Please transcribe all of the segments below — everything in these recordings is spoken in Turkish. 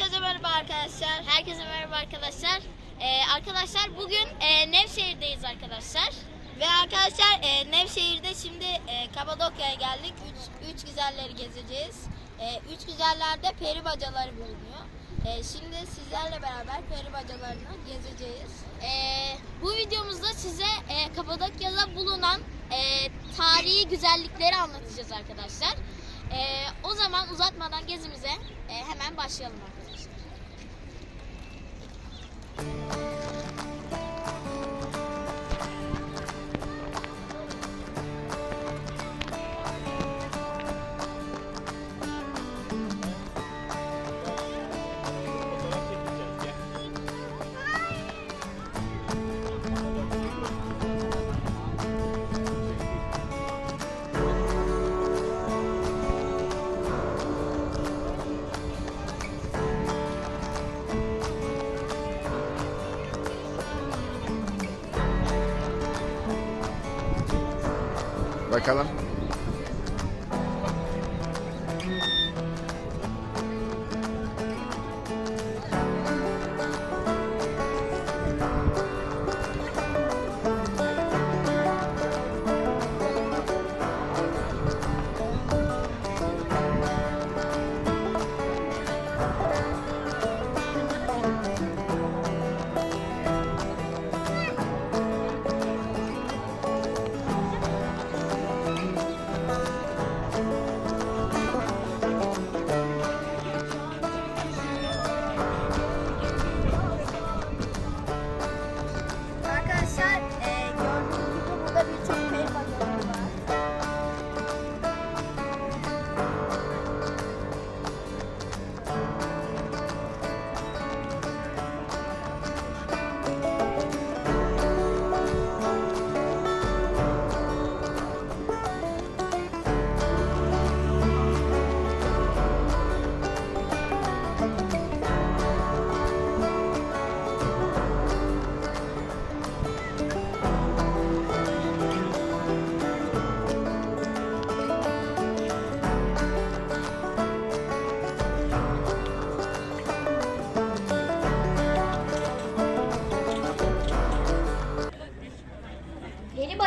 Herkese merhaba arkadaşlar. Herkese merhaba arkadaşlar. Ee, arkadaşlar bugün e, Nevşehir'deyiz arkadaşlar. Ve arkadaşlar e, Nevşehir'de şimdi e, Kapadokya'ya geldik. Üç, üç güzelleri gezeceğiz. E, üç güzellerde peri bacaları bulunuyor. E, şimdi sizlerle beraber peri bacalarını gezeceğiz. E, bu videomuzda size e, Kapadokya'da bulunan e, tarihi güzellikleri anlatacağız arkadaşlar. E, o zaman uzatmadan gezimize e, hemen başlayalım Thank you. Arkadaşlar.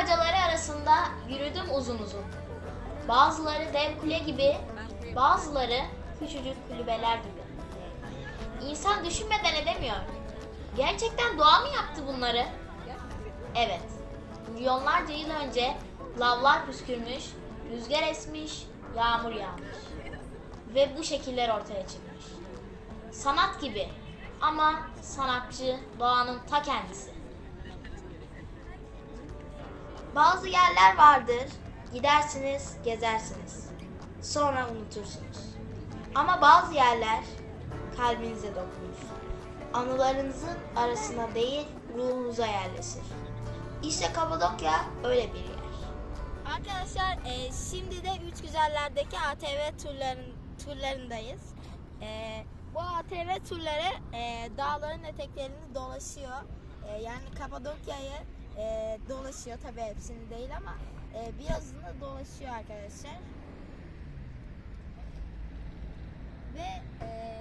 Bacaları arasında yürüdüm uzun uzun. Bazıları dev kule gibi, bazıları küçücük kulübeler gibi. İnsan düşünmeden edemiyor. Gerçekten doğa mı yaptı bunları? Evet. Milyonlarca yıl önce lavlar püskürmüş, rüzgar esmiş, yağmur yağmış. Ve bu şekiller ortaya çıkmış. Sanat gibi ama sanatçı doğanın ta kendisi. Bazı yerler vardır, gidersiniz, gezersiniz. Sonra unutursunuz. Ama bazı yerler kalbinize dokunur. Anılarınızın arasına değil, ruhunuza yerleşir. İşte Kapadokya öyle bir yer. Arkadaşlar e, şimdi de Üç Güzeller'deki ATV turların, turlarındayız. E, bu ATV turları e, dağların eteklerini dolaşıyor. E, yani Kapadokya'yı e, dolaşıyor. Tabi hepsini değil ama e, birazını dolaşıyor arkadaşlar. Ve e,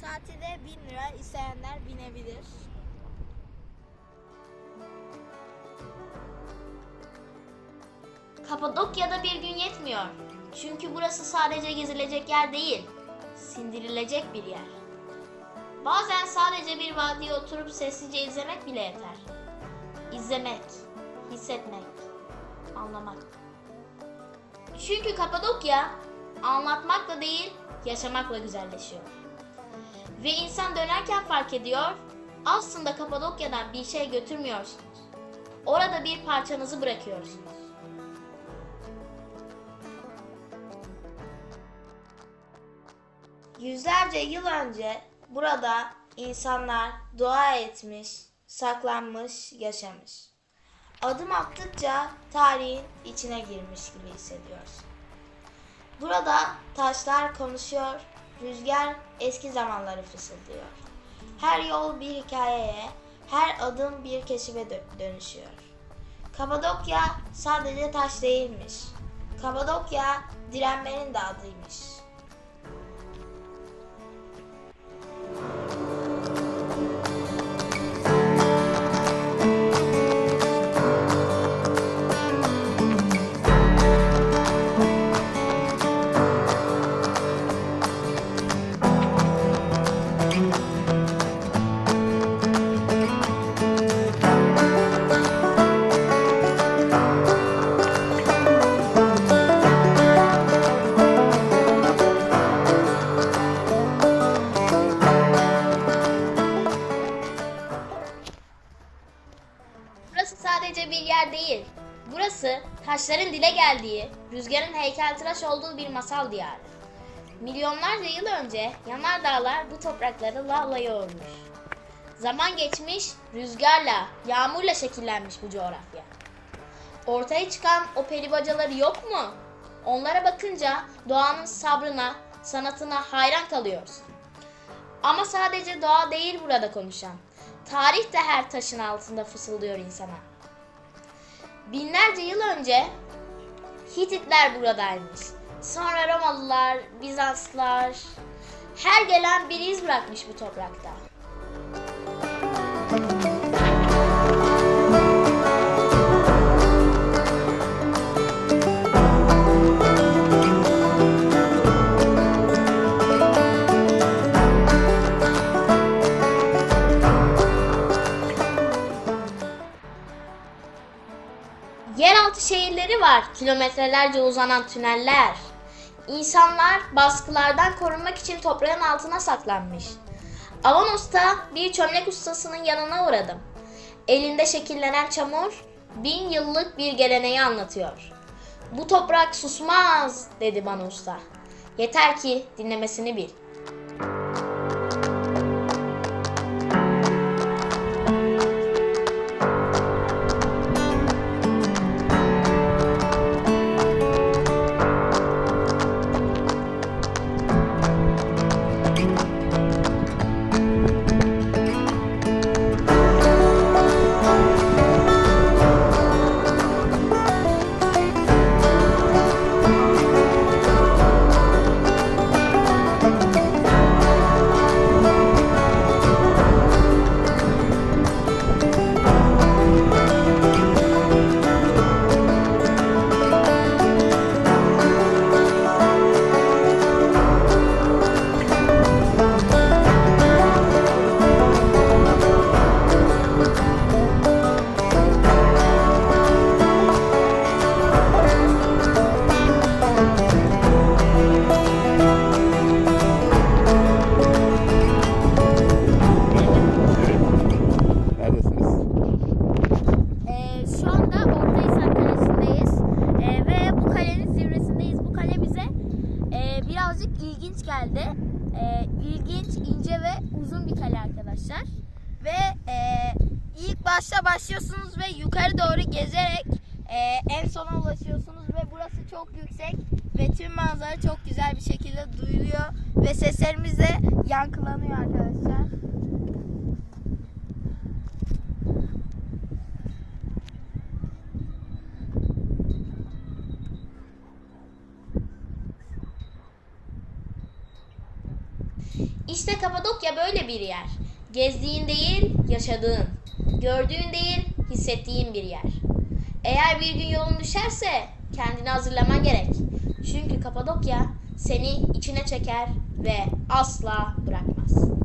saati de 1000 lira isteyenler binebilir. Kapadokya'da bir gün yetmiyor. Çünkü burası sadece gezilecek yer değil, sindirilecek bir yer. Bazen sadece bir vadiye oturup sessizce izlemek bile yeter. İzlemek, hissetmek, anlamak. Çünkü Kapadokya anlatmakla değil, yaşamakla güzelleşiyor. Ve insan dönerken fark ediyor, aslında Kapadokya'dan bir şey götürmüyorsunuz. Orada bir parçanızı bırakıyorsunuz. Yüzlerce yıl önce burada insanlar dua etmiş, saklanmış, yaşamış. Adım attıkça tarihin içine girmiş gibi hissediyorsun. Burada taşlar konuşuyor, rüzgar eski zamanları fısıldıyor. Her yol bir hikayeye, her adım bir keşife dö- dönüşüyor. Kapadokya sadece taş değilmiş. Kapadokya direnmenin de adıymış. Taşların dile geldiği, rüzgarın heykeltıraş olduğu bir masal diyarı. Milyonlarca yıl önce yanardağlar bu toprakları lavla yoğurmuş. Zaman geçmiş, rüzgarla, yağmurla şekillenmiş bu coğrafya. Ortaya çıkan o peribacaları yok mu? Onlara bakınca doğanın sabrına, sanatına hayran kalıyorsun. Ama sadece doğa değil burada konuşan. Tarih de her taşın altında fısıldıyor insana. Binlerce yıl önce Hititler buradaymış. Sonra Romalılar, Bizanslar. Her gelen bir iz bırakmış bu toprakta. Var, kilometrelerce uzanan tüneller. İnsanlar baskılardan korunmak için toprağın altına saklanmış. Avanos'ta bir çömlek ustasının yanına uğradım. Elinde şekillenen çamur bin yıllık bir geleneği anlatıyor. Bu toprak susmaz dedi bana usta. Yeter ki dinlemesini bil. Arkadaşlar. Ve e, ilk başta başlıyorsunuz ve yukarı doğru gezerek e, en sona ulaşıyorsunuz ve burası çok yüksek ve tüm manzara çok güzel bir şekilde duyuluyor ve seslerimiz de yankılanıyor arkadaşlar. İşte Kapadokya böyle bir yer. Gezdiğin değil, yaşadığın. Gördüğün değil, hissettiğin bir yer. Eğer bir gün yolun düşerse kendini hazırlaman gerek. Çünkü Kapadokya seni içine çeker ve asla bırakmaz.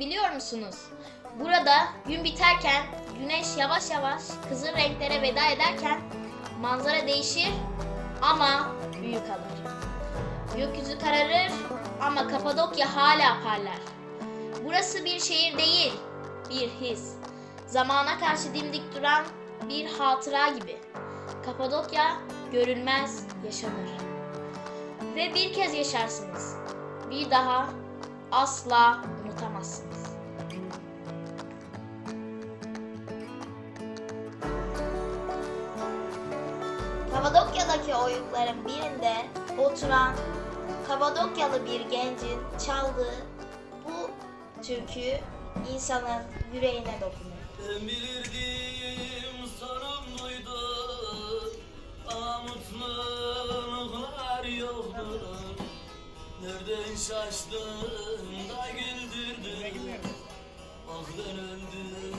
Biliyor musunuz? Burada gün biterken güneş yavaş yavaş kızıl renklere veda ederken manzara değişir ama büyük kalır. Gökyüzü kararır ama Kapadokya hala parlar. Burası bir şehir değil, bir his. Zamana karşı dimdik duran bir hatıra gibi. Kapadokya görülmez yaşanır. Ve bir kez yaşarsınız. Bir daha asla unutamazsınız. Kapadokya'daki oyukların birinde oturan Kapadokyalı bir gencin çaldığı bu türkü insanın yüreğine dokunuyor. Ben bilirdim sonum buydu Ama mutluluklar yoktu Nereden şaştın Ben öldüm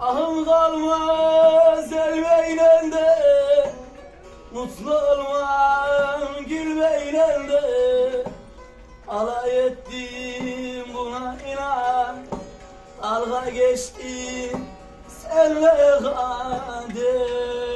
Ahım kalmaz elmeyle de Mutlu olmam gülmeyle de Alay ettim buna inan Dalga geçtim senle kader